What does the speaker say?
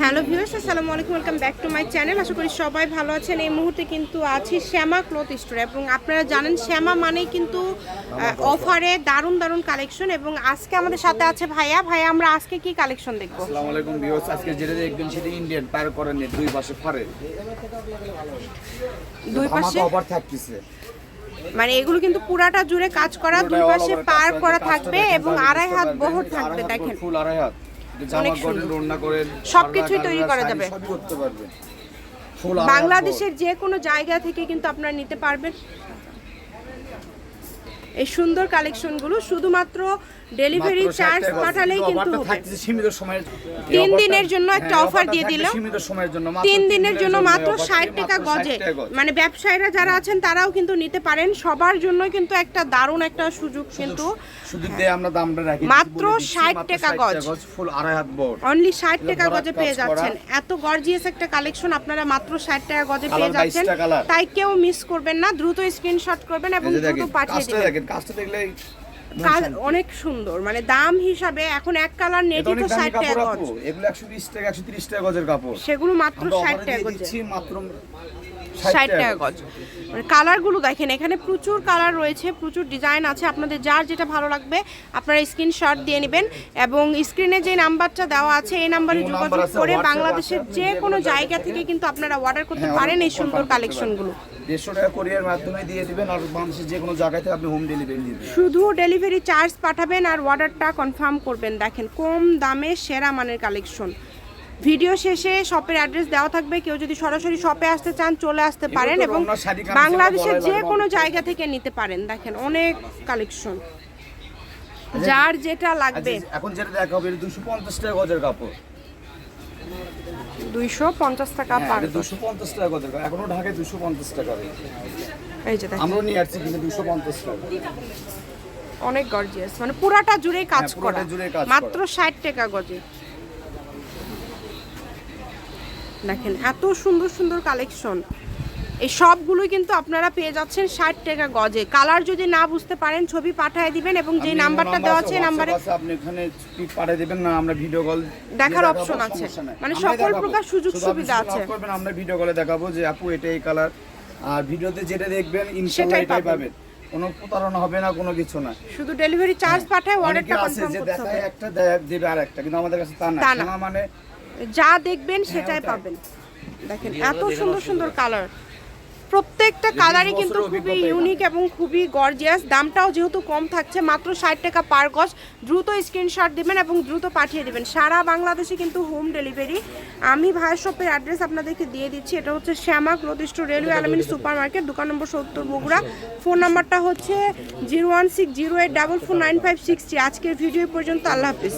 Hello viewers আসসালামু আলাইকুম welcome back to my channel. আশা করি সবাই ভালো আছেন। এই মুহূর্তে কিন্তু আছি শ্যামা ক্লথ স্টোর এবং আপনারা জানেন শ্যামা মানেই কিন্তু অফারে দারুণ দারুণ কালেকশন এবং আজকে আমাদের সাথে আছে ভাইয়া। ভাইয়া আমরা আজকে কি কালেকশন দেখব? আসসালামু আলাইকুম ভিউয়ার্স আজকে যেটা দেখবেন সেটা ইন্ডিয়ান পার করেন দুই পাশে ফারে। দুই পাশে? অফার থাকতেছে। মানে এগুলো কিন্তু পুরাটা জুড়ে কাজ করা দুই পাশে পার করা থাকবে এবং আড়াই হাত বহর থাকবে দেখেন। ফুল আড়াই হাত। অনেক সুন্দর। সবকিছুই তৈরি করা যাবে। বাংলাদেশের যে কোনো জায়গা থেকে কিন্তু আপনারা নিতে পারবেন এই সুন্দর কালেকশনগুলো শুধুমাত্র ডেলিভারি চার্জ। পাঠালেই কিন্তু সীমিত সময়ের তিন দিনের জন্য একটা হ্যাঁ, অফার দিয়ে দিল। সীমিত সময়ের জন্য তিন দিনের জন্য মাত্র ষাট টাকা গজে। 60 টাকা গজ। মানে ব্যবসায়ীরা যারা আছেন তারাও কিন্তু নিতে পারেন। সবার জন্য কিন্তু একটা দারুণ একটা সুযোগ কিন্তু শুধু দিয়ে আমরা দামটা রাখি মাত্র বলে দিচ্ছি, 60 মাত্র টাকা 60 গজ। ফুল আড়াই হাত বড় অনলি ষাট টাকা গজে পেয়ে যাচ্ছেন। এত গর্জিয়াস একটা কালেকশন আপনারা মাত্র ষাট টাকা গজে পেয়ে যাচ্ছেন। তাই কেউ মিস করবেন না দ্রুত স্ক্রিনশট করবেন এবং দ্রুত পাঠিয়ে দিবেন কাজটা দেখলে কাজ অনেক সুন্দর মানে দাম হিসাবে এখন এক কালার অনেক তো দামি ষাট টাকা গজ। এগুলো একশো বিশ টাকা একশো তিরিশ টাকা গজের কাপড়। সেগুলো মাত্র আমরা ষাট অফারে টাকা দিয়ে গজে মাত্র ষাট টাকা গজ। মানে কালারগুলো দেখেন এখানে প্রচুর কালার রয়েছে প্রচুর ডিজাইন আছে আপনাদের যার যেটা ভালো লাগবে আপনারা স্ক্রিনশট দিয়ে নেবেন এবং স্ক্রিনে যে নাম্বারটা দেওয়া আছে এই নাম্বারে যোগাযোগ করে বাংলাদেশের যে কোনো জায়গা থেকে কিন্তু আপনারা অর্ডার করতে হ্যাঁ, পারেন এই সুন্দর কালেকশনগুলো দেড়শো টাকা কোরিয়ার মাধ্যমে দিয়ে দিবেন আর বাংলাদেশের যে কোনো জায়গায় থেকে আপনি হোম ডেলিভারি দিবেন। শুধু ডেলিভারি চার্জ পাঠাবেন আর অর্ডারটা কনফার্ম করবেন। দেখেন কম দামে সেরা মানের কালেকশন। ভিডিও শেষে শপের অ্যাড্রেস দেওয়া থাকবে। কেউ যদি সরাসরি শপে আসতে চান চলে আসতে পারেন এবং বাংলাদেশের যে কোনো জায়গা থেকে নিতে পারেন। দেখেন অনেক কালেকশন। যার যেটা লাগবে। আচ্ছা, এখন যেটা দেখা হবে দুশো পঞ্চাশ টাকা গজের কাপড়। দুইশো পঞ্চাশ টাকা পার দুশো পঞ্চাশ টাকা গজের কাপড়। এখনও ঢাকায় দুশো পঞ্চাশ টাকা। এই যে দেখেন। আমরাও নিয়ে আসছি কিন্তু দুশো পঞ্চাশ টাকা। অনেক গর্জিয়াস মানে পুরাটা কাজ হ্যাঁ, পুরাটা করা। মাত্র ষাট টাকা গজে। দেখেন এত সুন্দর সুন্দর কালেকশন এই সবগুলোই কিন্তু আপনারা পেয়ে যাচ্ছেন ষাট টাকা গজে। কালার যদি না বুঝতে পারেন ছবি পাঠিয়ে দিবেন এবং যে নাম্বারটা দেওয়া আছে, নাম্বারে আপনি এখানে পাঠিয়ে দিবেন না আমরা ভিডিও কল দেখার অপশন আছে। মানে সকল প্রকার সুযোগ সুবিধা আছে। করবেন আমরা ভিডিও কলে দেখাবো যে আপু এটা এই কালার আর ভিডিওতে যেটা দেখবেন ইনশাআল্লাহ এটাই পাবেন। কোনো প্রতারণা হবে না কোনো কিছু না। শুধু ডেলিভারি চার্জ পাঠায় অর্ডারটা আছে কনফার্ম যে করতে দেখায় হবে। একটা দেয়- দেবে আরেকটা কিন্তু আমাদের কাছে তা না। তা মানে যা দেখবেন সেটাই ওটাই। পাবেন। দেখেন এত সুন্দর সুন্দর কালার প্রত্যেকটা কালারই কিন্তু খুবই ইউনিক এবং খুবই গর্জিয়াস দামটাও যেহেতু কম থাকছে মাত্র ষাট টাকা পার গজ দ্রুত স্ক্রিনশট দিবেন এবং দ্রুত পাঠিয়ে দেবেন। সারা বাংলাদেশে কিন্তু হোম ডেলিভারি আমি ভাইয়ের শপের অ্যাড্রেস আপনাদেরকে দিয়ে দিচ্ছি। এটা হচ্ছে Shyama cloth railway Alamin super market দোকান নম্বর সত্তর বগুড়া। ফোন নাম্বারটা হচ্ছে zero one six zero eight double four nine five six আজকের ভিডিও পর্যন্ত। আল্লাহ হাফিজ।